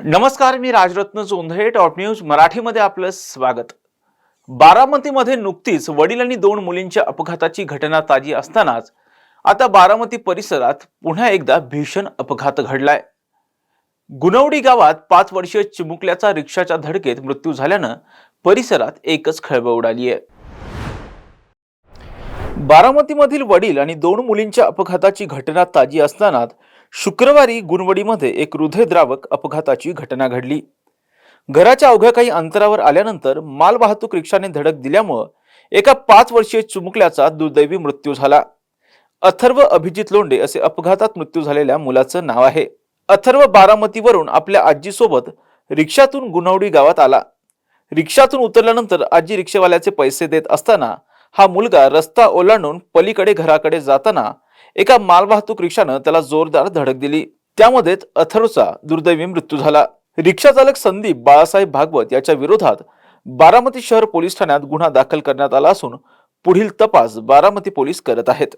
नमस्कार मी Rajratna Jondhale top news मराठीमध्ये आपलं स्वागत. बारामतीमध्ये नुकतीच वडील आणि दोन मुलींच्या अपघाताची घटना ताजी असतानाच आता बारामती परिसरात पुन्हा एकदा भीषण अपघात घडलाय. गुनवडी गावात पाच वर्षीय चिमुकल्याचा रिक्षाच्या धडकेत मृत्यू झाल्यानं परिसरात एकच खळबळ उडाली आहे. बारामतीमधील वडील आणि दोन मुलींच्या अपघाताची घटना ताजी असतानाच शुक्रवारी गुणवडीमध्ये एक हृदयद्रावक अपघाताची घटना घडली. घराच्या अवघ्या काही अंतरावर आल्यानंतर माल वाहतूक रिक्षाने धडक दिल्यामुळं एका पाच वर्षीय चुमुकल्याचा दुर्दैवी मृत्यू झाला. अथर्व अभिजित लोंडे असे अपघातात मृत्यू झालेल्या मुलाचं नाव आहे. अथर्व बारामतीवरून आपल्या आजीसोबत रिक्षातून गुणवडी गावात आला. रिक्षातून उतरल्यानंतर आजी रिक्षेवाल्याचे पैसे देत असताना हा मुलगा रस्ता ओलांडून पलीकडे घराकडे जाताना एका मालवाहतूक रिक्षानं त्याला जोरदार धडक दिली. त्यामध्येच अथर्वचा दुर्दैवी मृत्यू झाला. रिक्षा चालक संदीप बाळासाहेब भागवत याच्या विरोधात बारामती शहर पोलीस ठाण्यात गुन्हा दाखल करण्यात आला असून पुढील तपास बारामती पोलीस करत आहेत.